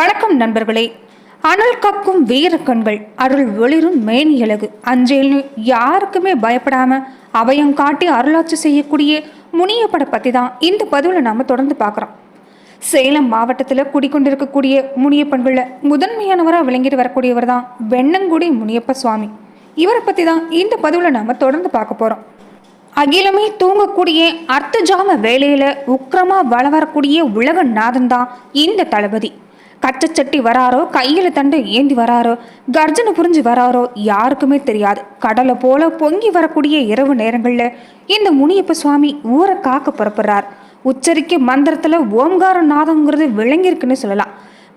வணக்கம் நண்பர்களே. அனல் கக்கும் வீர கண்கள் அருள் ஒளிரும் மேனியழகு அஞ்சேல்னு யாருக்குமே பயப்படாம அபயம் காட்டி அருளாட்சி செய்யக்கூடிய முனியப்பட பற்றி தான் இந்த பதிவில் நாம் தொடர்ந்து பார்க்குறோம். சேலம் மாவட்டத்தில் குடிக்கொண்டிருக்கக்கூடிய முனியப்பன்களில் முதன்மையானவராக விளங்கிட்டு வரக்கூடியவர் தான் வெண்ணங்குடி முனியப்ப சுவாமி. இவரை பற்றி தான் இந்த பதிவில் நாம் தொடர்ந்து பார்க்க போகிறோம் அகிலமே தூங்கக்கூடிய அர்த்தஜாம வேலையில் உக்கிரமா வள வரக்கூடிய உலக நாதன் தான் இந்த தளபதி. கச்சச்சட்டி வராரோ கையில் தண்டு ஏந்தி வராரோ கர்ஜனை புரிஞ்சு வராரோ யாருக்குமே தெரியாது. கடலை போல பொங்கி வரக்கூடிய இரவு நேரங்களில் இந்த முனியப்ப சுவாமி ஊரை காக்க புறப்படுறார். உச்சரிக்க மந்திரத்தில் ஓம்கார நாதங்கிறது விளங்கியிருக்குன்னு சொல்லலாம்.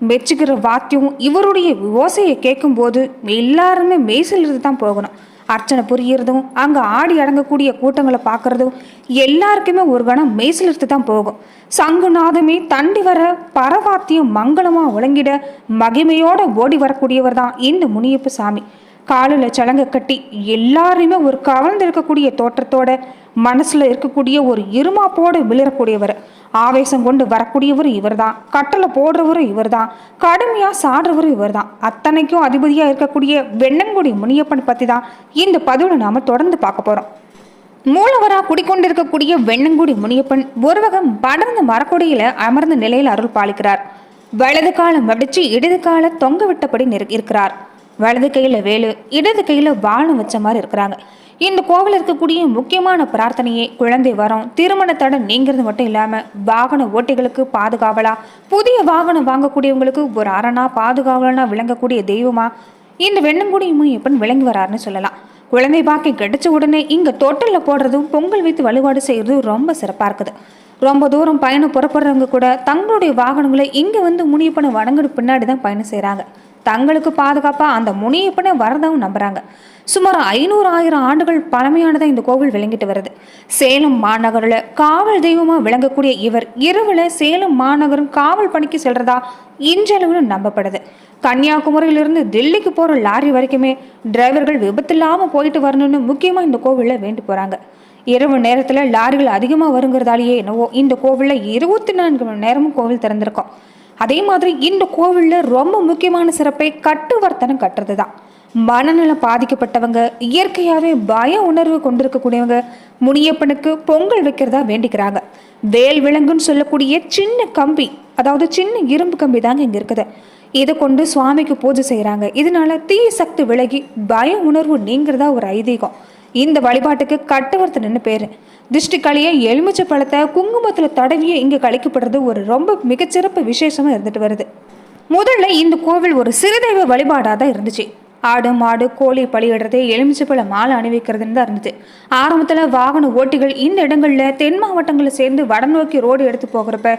மெச்சுக்கிற வாத்தியம் இவருடைய ஓசையை கேட்கும்போது எல்லாருமே மெய்சிலிருந்து தான் போகணும். அர்ச்சனை புரியறதும் அங்கே ஆடி அடங்கக்கூடிய கூட்டங்களை பார்க்கறதும் எல்லாருக்குமே ஒரு கணம் மெய்சிலிருந்து தான் போகும். சங்குநாதமே தண்டி வர பரவாத்தியம் மங்களமாக விளங்கிட மகிமையோடு ஓடி வரக்கூடியவர் தான் இந்த முனியப்ப சாமி காலில் சலங்கை கட்டி எல்லாரையுமே ஒரு கவர்ந்து இருக்கக்கூடிய தோற்றத்தோட மனசில் இருக்கக்கூடிய ஒரு இருமாப்போடு விழுறக்கூடியவர் ஆவேசம் கொண்டு வரக்கூடியவர் இவர்தான். கட்டளை போடுறவரும் இவர்தான். கடுமையாக சாடுறவரும் இவர்தான். அத்தனைக்கும் அதிபதியாக இருக்கக்கூடிய வெண்ணங்குடி முனியப்பன் பற்றி தான் இந்த பதிவில் நாம் தொடர்ந்து பார்க்க போகிறோம் மூலவராக குடிக்கொண்டிருக்கக்கூடிய வெண்ணங்குடி முனியப்பன் ஒரு வகம் படர்ந்த மரக்கொடியில் அமர்ந்த நிலையில் அருள் பாலிக்கிறார். வலது காலம் வடிச்சு இடது கால தொங்க விட்டபடி இருக்கிறார். வலது கையில் வேலு இடது கையில் வானம் வச்ச மாதிரி இருக்கிறாங்க. இந்த கோவில் இருக்கக்கூடிய முக்கியமான பிரார்த்தனையே குழந்தை வரம். திருமண தடை நீங்கிறது மட்டும் இல்லாமல் வாகன ஓட்டிகளுக்கு பாதுகாவலா புதிய வாகனம் வாங்கக்கூடியவங்களுக்கு ஒரு அரணா பாதுகாவலனா விளங்கக்கூடிய தெய்வமா இந்த வெண்ணங்குடியும் முனியப்பன் விளங்கி வராருன்னு சொல்லலாம். குழந்தை பாக்கி கிடைச்ச உடனே இங்கே தொட்டில்ல போடுறதும் பொங்கல் வைத்து வழிபாடு செய்கிறதும் ரொம்ப சிறப்பாக இருக்குது. ரொம்ப தூரம் பயணம் புறப்படுறவங்க கூட தங்களுடைய வாகனங்களை இங்கே வந்து முனியப்பனை வணங்கின பின்னாடி தான் பயணம் செய்கிறாங்க தங்களுக்கு பாதுகாப்பாக அந்த முனியப்பனை வரதாகவும் நம்புகிறாங்க சுமார் ஐநூறு ஆயிரம் ஆண்டுகள் பழமையானதாக இந்த கோவில் விளங்கிட்டு வருது. சேலம் மாநகரில் காவல் தெய்வமாக விளங்கக்கூடிய இவர் இரவில் சேலம் மாநகரம் காவல் பணிக்கு செல்றதா இன்றளவில் நம்பப்படுது. கன்னியாகுமரியிலிருந்து டெல்லிக்கு போகிற லாரி வரைக்குமே டிரைவர்கள் இல்லாமல் போயிட்டு வரணும்னு முக்கியமாக இந்த கோவிலில் வேண்டி போகிறாங்க இரவு நேரத்தில் லாரிகள் அதிகமாக வருங்கிறதாலேயே என்னவோ இந்த கோவிலில் இருபத்தி நான்கு மணி நேரமும் கோவில் திறந்திருக்கோம். அதே மாதிரி இந்த கோவிலில் ரொம்ப முக்கியமான சிறப்பை கட்டுவர்த்தனம் கட்டுறது தான் மனநலம் பாதிக்கப்பட்டவங்க இயற்கையாகவே பய உணர்வு கொண்டிருக்கக்கூடியவங்க முனியப்பனுக்கு பொங்கல் வைக்கிறதா வேண்டிக்கிறாங்க. வேல் விலங்குன்னு சொல்லக்கூடிய சின்ன கம்பி அதாவது சின்ன இரும்பு கம்பி தாங்க இங்கே இருக்குது. இதை கொண்டு சுவாமிக்கு பூஜை செய்கிறாங்க இதனால தீய சக்தி விலகி பய உணர்வு நீங்கிறதா ஒரு ஐதீகம். இந்த வழிபாட்டுக்கு கட்டுவர்த்தனன்னு பேர். திருஷ்டி எலுமிச்சை பழத்தை குங்குமத்தில் தடவியே இங்கே கழிக்கப்படுறது ஒரு ரொம்ப மிகச்சிறப்பு விசேஷமாக இருந்துட்டு வருது. முதல்ல இந்த கோவில் ஒரு சிறுதெய்வ வழிபாடாக தான் இருந்துச்சு. ஆடு மாடு கோழி பலியிடுறது எலுமிச்சைப்பழ மாலை அணிவிக்கிறதுன்னு தான் இருந்துச்சு ஆரம்பத்தில் வாகன ஓட்டிகள் இந்த இடங்களில் தென் மாவட்டங்களில் சேர்ந்து வடநோக்கி ரோடு எடுத்து போகிறப்ப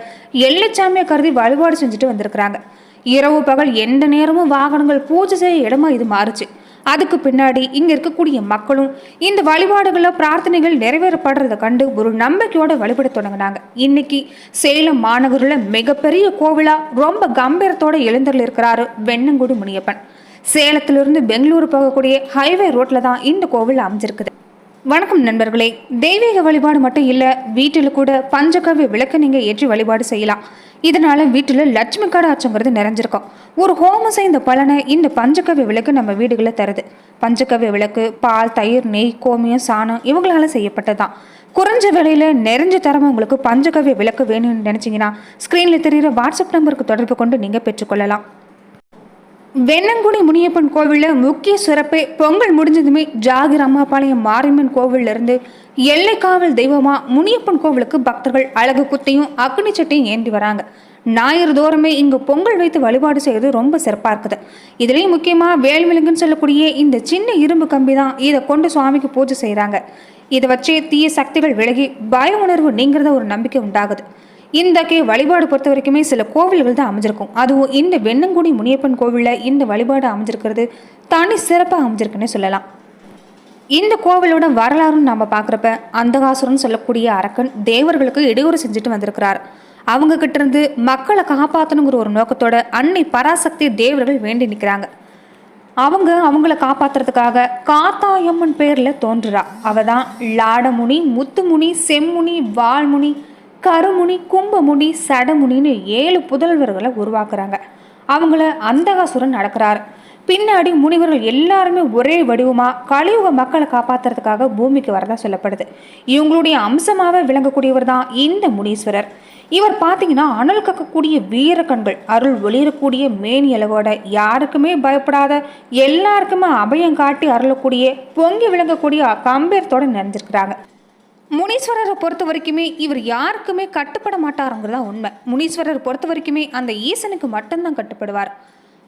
எல்லைச்சாமியை கருதி வழிபாடு செஞ்சுட்டு வந்திருக்கிறாங்க. இரவு பகல் எந்த நேரமும் வாகனங்கள் பூஜை செய்ய இடமா இது மாறுச்சு. அதுக்கு பின்னாடி இங்கே இருக்கக்கூடிய மக்களும் இந்த வழிபாடுகளில் பிரார்த்தனைகள் நிறைவேறப்படுறதை கண்டு ஒரு நம்பிக்கையோட வழிபட தொடங்கினாங்க. இன்னைக்கு சேலம் மாநகரில் மிகப்பெரிய கோவிலாக ரொம்ப கம்பீரத்தோட எழுந்தரில் இருக்கிறாரு வெண்ணங்குடி முனியப்பன். சேலத்திலிருந்து பெங்களூரு போகக்கூடிய ஹைவே ரோட்டில் தான் இந்த கோவில் அமைஞ்சிருக்குது. வணக்கம் நண்பர்களே. தெய்வீக வழிபாடு மட்டும் இல்லை வீட்டில் கூட பஞ்சகவ்ய விளக்கு நீங்கள் ஏற்றி வழிபாடு செய்யலாம். இதனால வீட்டில் லட்சுமி கடாச்சங்கிறது நிறைஞ்சிருக்கும். ஒரு ஹோமம் செய்த பலனை இந்த பஞ்சகவ்ய விளக்கு நம்ம வீடுகளில் தருது. பஞ்சகவ்ய விளக்கு பால் தயிர் நெய் கோமியம் சாணம் இவங்களால செய்யப்பட்டதுதான். குறைஞ்ச விலையில் நிறைஞ்ச தரமாக உங்களுக்கு பஞ்சகவ்ய விளக்கு வேணும்னு நினச்சிங்கன்னா ஸ்க்ரீனில் தெரிகிற வாட்ஸ்அப் நம்பருக்கு தொடர்பு கொண்டு நீங்கள் பெற்றுக்கொள்ளலாம். வெண்ணங்குடி முனியப்பன் கோவிலில் முக்கிய சிறப்பே பொங்கல் முடிஞ்சதுமே ஜாகிர் அம்மாபாளையம் மாரியம்மன் கோவிலிருந்து எல்லை காவல் தெய்வமா முனியப்பன் கோவிலுக்கு பக்தர்கள் அழகு குத்தையும் அக்னி சட்டையும் ஏந்தி வராங்க. ஞாயிறு தோறமே இங்கு பொங்கல் வைத்து வழிபாடு செய்வது ரொம்ப சிறப்பாக இருக்குது. இதுலேயும் முக்கியமாக வேல்விலங்குன்னு சொல்லக்கூடிய இந்த சின்ன இரும்பு கம்பி தான் இதை கொண்டு சுவாமிக்கு பூஜை செய்கிறாங்க இதை வச்சே தீய சக்திகள் விலகி பய உணர்வு நீங்கிறத ஒரு நம்பிக்கை உண்டாகுது. இந்த கே வழிபாடு பொறுத்த வரைக்குமே சில கோவில்கள் தான் அமைஞ்சிருக்கும். அதுவும் இந்த வெண்ணங்குடி முனியப்பன் கோவிலில் இந்த வழிபாடு அமைஞ்சிருக்கிறது. தனி சிறப்பாக அமைஞ்சிருக்குன்னு சொல்லலாம். இந்த கோவிலோட வரலாறுன்னு நம்ம பார்க்குறப்ப அந்தகாசுரன் சொல்லக்கூடிய அரக்கன் தேவர்களுக்கு இடையூறு செஞ்சுட்டு வந்திருக்கிறார். அவங்க கிட்ட இருந்து மக்களை காப்பாற்றணுங்கிற ஒரு நோக்கத்தோட அன்னை பராசக்தி தேவர்கள் வேண்டி நிற்கிறாங்க அவங்க அவங்கள காப்பாற்றுறதுக்காக காத்தாயம்மன் பேரில் தோன்றுறா. அவ தான் லாடமுனி முத்துமுனி செம்முனி வால்முனி கருமுனி கும்பமுனி சடமுனின்னு ஏழு புதல்வர்களை உருவாக்குறாங்க. அவங்கள அந்தகாசுரன் நடக்கிறார். பின்னாடி முனிவர்கள் எல்லாருமே ஒரே வடிவமாக கலியுக மக்களை காப்பாத்துறதுக்காக பூமிக்கு வரதா சொல்லப்படுது. இவங்களுடைய அம்சமாக விளங்கக்கூடியவர் தான் இந்த முனீஸ்வரர். இவர் பார்த்தீங்கன்னா அனல் கக்கக்கூடிய வீர கண்கள் அருள் ஒளிரக்கூடிய மேனி அழகோட யாருக்குமே பயப்படாத எல்லாருக்குமே அபயம் காட்டி அருளக்கூடிய பொங்கி விளங்கக்கூடிய கம்பீரத்தோடு நிறைஞ்சிருக்கிறாங்க முனீஸ்வரரை பொறுத்த வரைக்குமே இவர் யாருக்குமே கட்டுப்பட மாட்டாருங்கிறதா உண்மை. முனீஸ்வரர் பொறுத்த வரைக்குமே அந்த ஈசனுக்கு மட்டும்தான் கட்டுப்படுவார்.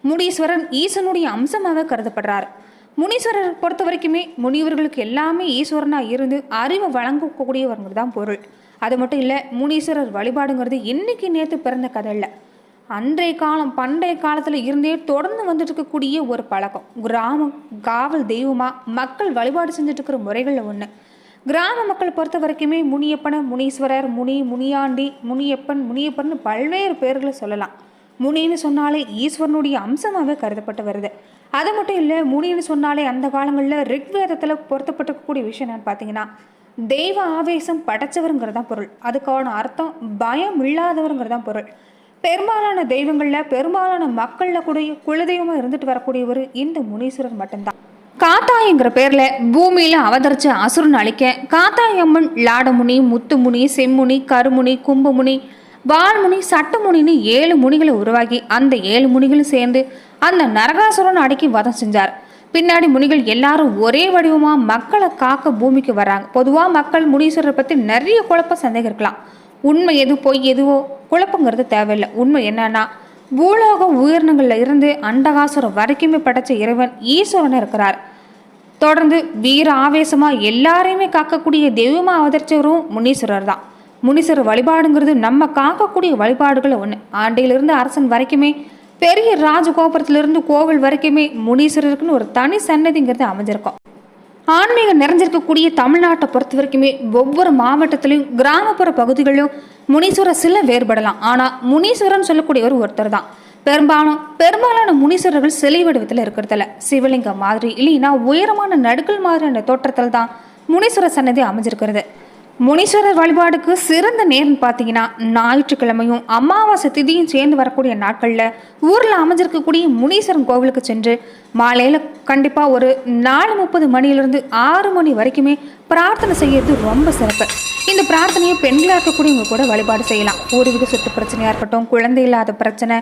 முனீஸ்வரன் ஈசனுடைய அம்சமாக கருதப்படுறார். முனீஸ்வரர் பொறுத்த வரைக்குமே முனிவர்களுக்கு எல்லாமே ஈஸ்வரனாக இருந்து அறிவை வழங்கக்கூடியவர்கள் தான் பொருள். அது மட்டும் இல்லை முனீஸ்வரர் வழிபாடுங்கிறது இன்னைக்கு நேற்று பிறந்த கதை இல்லை. அன்றைய காலம் பண்டைய காலத்தில் இருந்தே தொடர்ந்து வந்துட்டு இருக்கக்கூடிய ஒரு பழக்கம். கிராமம் காவல் தெய்வமாக மக்கள் வழிபாடு செஞ்சுட்டு இருக்கிற முறைகளில் ஒன்று கிராம மக்கள் பொறுத்த வரைக்குமே முனியப்பனை முனீஸ்வரர் முனி முனியாண்டி முனியப்பன் முனியப்பன் பல்வேறு பேர்களை சொல்லலாம். முனின்னு சொன்னாலே ஈஸ்வரனுடைய அம்சமாகவே கருதப்பட்டு வருது. அது மட்டும் இல்லை முனின்னு சொன்னாலே அந்த காலங்களில் ரிக்வேதத்தில் பொருத்தப்பட்டிருக்கக்கூடிய விஷயம் என்னன்னு பார்த்தீங்கன்னா தெய்வ ஆவேசம் படைச்சவருங்கிறதான் பொருள். அதுக்கான அர்த்தம் பயம் இல்லாதவருங்கிறதான் பொருள். பெரும்பாலான தெய்வங்களில் பெரும்பாலான மக்களில் கூட குலதெய்வமாக இருந்துட்டு வரக்கூடியவர் இந்த முனீஸ்வரர் மட்டும்தான். காத்தாயங்கிற பேர்ல பூமியில அவதரிச்ச அசுரன் அழிக்க காத்தாயம்மன் லாடமுனி முத்துமுனி செம்முனி கருமுனி கும்பமுனி வால்முனி சட்டமுனின்னு ஏழு முனிகளை உருவாக்கி அந்த ஏழு முனிகளும் சேர்ந்து அந்த நரகாசுரன் அடக்கி வதம் செஞ்சார். பின்னாடி முனிகள் எல்லாரும் ஒரே வடிவமா மக்களை காக்க பூமிக்கு வராங்க. பொதுவா மக்கள் முனீஸ்வரரை பத்தி நிறைய குழப்ப சந்தேகம் இருக்கலாம் உண்மை எது பொய் எதுவோ குழப்பங்கிறது தேவையில்லை. உண்மை என்னன்னா பூலோக உயிரினங்களில் இருந்து அண்டகாசுரம் வரைக்குமே படைச்ச இறைவன் ஈஸ்வரன் இருக்கிறார். தொடர்ந்து வீர ஆவேசமாக எல்லாரையுமே காக்கக்கூடிய தெய்வமாக அவதரிச்சவரும் முனீஸ்வரர் தான். முனீஸ்வரர் வழிபாடுங்கிறது நம்ம காக்கக்கூடிய வழிபாடுகள் ஒன்று ஆண்டையிலிருந்து அரசன் வரைக்குமே பெரிய ராஜகோபுரத்திலிருந்து கோவில் வரைக்குமே முனீஸ்வரருக்குன்னு ஒரு தனி சன்னதிங்கிறது அமைஞ்சிருக்கும். ஆன்மீகம் நிறைஞ்சிருக்கக்கூடிய தமிழ்நாட்டை பொறுத்த வரைக்குமே ஒவ்வொரு மாவட்டத்திலையும் கிராமப்புற பகுதிகளிலும் முனீஸ்வரர் சில வேறுபடலாம். ஆனால் முனீஸ்வரன் சொல்லக்கூடியவர் ஒருத்தர் தான். பெரும்பாலும் பெரும்பாலான முனீஸ்வரர்கள் சிலை வடிவத்தில் இருக்கிறதில்ல. சிவலிங்கம் மாதிரி இல்லைன்னா உயரமான நடுக்கல் மாதிரியான தோற்றத்தில் தான் முனீஸ்வர சன்னதி அமைஞ்சிருக்கிறது. முனீஸ்வரர் வழிபாடுக்கு சிறந்த நேரம்னு பார்த்தீங்கன்னா ஞாயிற்றுக்கிழமையும் அமாவாசை திதியும் சேர்ந்து வரக்கூடிய நாட்களில் ஊரில் அமைஞ்சிருக்கக்கூடிய முனீஸ்வரன் கோவிலுக்கு சென்று மாலையில் கண்டிப்பாக ஒரு நாலு முப்பது மணியிலிருந்து ஆறு மணி வரைக்குமே பிரார்த்தனை செய்யறது ரொம்ப சிறப்பு. இந்த பிரார்த்தனையை பெண்களாக இருக்கக்கூடியவங்க கூட வழிபாடு செய்யலாம். பூர்வீக சொத்து பிரச்சனையாக இருக்கட்டும் குழந்தை இல்லாத பிரச்சனை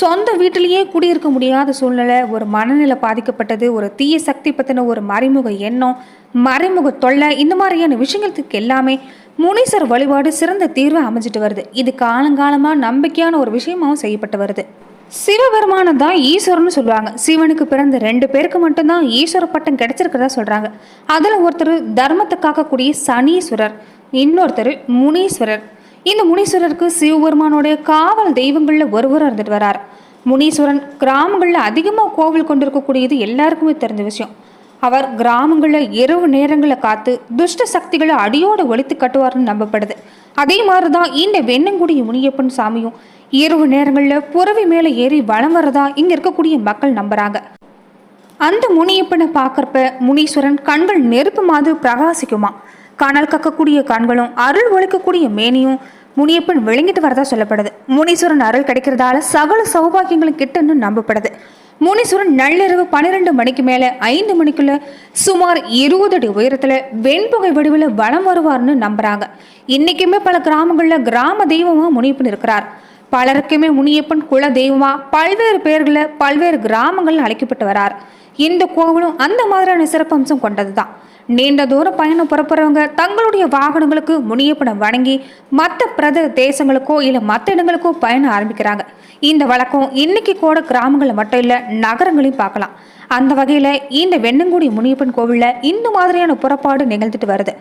சொந்த வீட்டிலேயே குடியிருக்க முடியாத சூழ்நிலை ஒரு மனநிலை பாதிக்கப்பட்டது ஒரு தீய சக்தி பற்றின ஒரு மறைமுக எண்ணம் மறைமுக தொல்லை இந்த மாதிரியான விஷயங்களுக்கு எல்லாமே முனிசர் வழிபாடு சிறந்த தீர்வை அமைஞ்சிட்டு வருது. இது காலங்காலமாக நம்பிக்கையான ஒரு விஷயமாகவும் செய்யப்பட்டு வருது. சிவபெருமானை தான் ஈஸ்வரன் சொல்லுவாங்க. சிவனுக்கு பிறந்த ரெண்டு பேருக்கு மட்டும்தான் ஈஸ்வர பட்டம் கிடைச்சிருக்கிறதா சொல்றாங்க. அதில் ஒருத்தர் தர்மத்தை காக்கக்கூடிய சனீஸ்வரர் இன்னொருத்தர் முனீஸ்வரர். இந்த முனீஸ்வரருக்கு சிவபெருமானுடைய காவல் தெய்வங்களில் ஒருவராக இருந்துட்டு வரார். முனீஸ்வரன் கிராமங்களில் அதிகமாக கோவில் கொண்டிருக்கக்கூடியது எல்லாருக்குமே தெரிஞ்ச விஷயம். அவர் கிராமங்களில் இரவு நேரங்களில் காத்து துஷ்ட சக்திகளை அடியோடு ஒழித்து கட்டுவார்னு நம்பப்படுது. அதே மாதிரி தான் இந்த வெண்ணங்குடி முனியப்பன் சாமியும் இரவு நேரங்களில் புறவி மேலே ஏறி வளம் வரதா இங்கே இருக்கக்கூடிய மக்கள் நம்புறாங்க. அந்த முனியப்பனை பார்க்குறப்ப முனீஸ்வரன் கண்கள் நெருப்பு மாதிரி பிரகாசிக்குமா. கனல் கக்கக்கூடிய கண்களும் அருள் ஒழிக்கக்கூடிய மேனியும் முனியப்பன் விளங்கிட்டு வரதா சொல்லப்படுது. முனீஸ்வரன் அருள் கிடைக்கிறதால சகல சௌபாகியங்களும் கிட்டன்னு நம்பப்படுது. முனீஸ்வரன் நள்ளிரவு பன்னிரெண்டு மணிக்கு மேலே ஐந்து மணிக்குள்ள சுமார் இருபது அடி உயரத்தில் வெண்புகை வடிவில் வலம் வருவார்னு நம்புறாங்க. இன்னைக்குமே பல கிராமங்களில் கிராம தெய்வமாக முனியப்பன் இருக்கிறார். பலருக்குமே முனியப்பன் குல தெய்வமா? பல்வேறு பேர்களில் பல்வேறு கிராமங்களில் அழைக்கப்பட்டு வரார். இந்த கோவிலும் அந்த மாதிரியான சிறப்பம்சம் கொண்டது தான் நீண்ட தூர பயணம் புறப்படுறவங்க தங்களுடைய வாகனங்களுக்கு முனியப்பனை வணங்கி மற்ற பிரத தேசங்களுக்கோ இல்லை மற்ற இடங்களுக்கோ பயணம் ஆரம்பிக்கிறாங்க. இந்த வழக்கம் இன்னைக்கு கூட கிராமங்களில் மட்டும் இல்லை நகரங்களையும் பார்க்கலாம். அந்த வகையில் இந்த வெண்ணங்குடி முனியப்பன் கோவிலில் இந்த மாதிரியான புறப்பாடு நிகழ்ந்துட்டு வருது.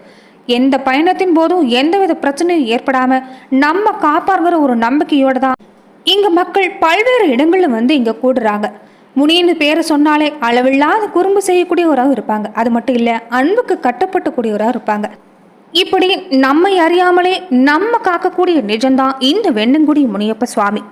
எந்த பயணத்தின் போதும் எந்தவித பிரச்சனையும் ஏற்படாம நம்ம காப்பாருங்கிற ஒரு நம்பிக்கையோட தான் இங்க மக்கள் பல்வேறு இடங்கள்ல வந்து இங்க கூடுறாங்க. முனின்னு பேரை சொன்னாலே அளவில்லாத குறும்பு செய்யக்கூடியவராகவும் இருப்பாங்க. அது மட்டும் இல்லை அன்புக்கு கட்டப்பட்டக்கூடியவராக இருப்பாங்க. இப்படி நம்மை அறியாமலே நம்ம காக்கக்கூடிய நிஜம்தான் இந்த வெண்ணங்குடி முனியப்ப சுவாமி.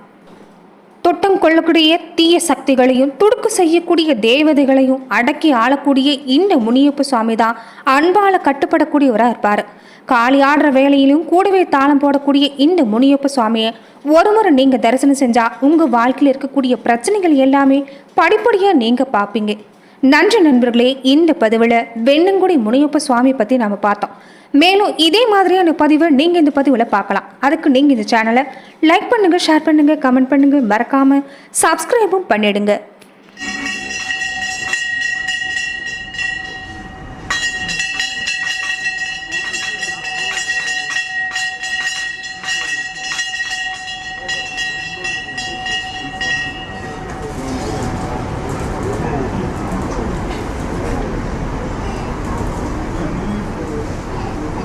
தொட்டம் கொள்ளக்கூடிய தீய சக்திகளையும் துடுக்கு செய்யக்கூடிய தேவதைகளையும் அடக்கி ஆளக்கூடிய இந்த முனியப்ப சுவாமி தான் அன்பால கட்டுப்படக்கூடியவராக இருப்பார். காளி ஆடுற வேலையிலும் கூடவே தாளம் போடக்கூடிய இந்த முனியப்ப சுவாமியை ஒரு முறை நீங்கள் தரிசனம் செஞ்சால் உங்கள் வாழ்க்கையில் இருக்கக்கூடிய பிரச்சனைகள் எல்லாமே படிப்படியாக நீங்கள் பார்ப்பீங்க நன்றி நண்பர்களே இந்த பதிவில் வெண்ணங்குடி முனியப்ப சுவாமி பற்றி நாம் பார்த்தோம். மேலும் இதே மாதிரியான பதிவை நீங்கள் இந்த பதிவில் பார்க்கலாம். அதுக்கு நீங்கள் இந்த சேனலை லைக் பண்ணுங்கள் ஷேர் பண்ணுங்கள் கமெண்ட் பண்ணுங்கள் மறக்காமல் சப்ஸ்கிரைபும் பண்ணிடுங்க.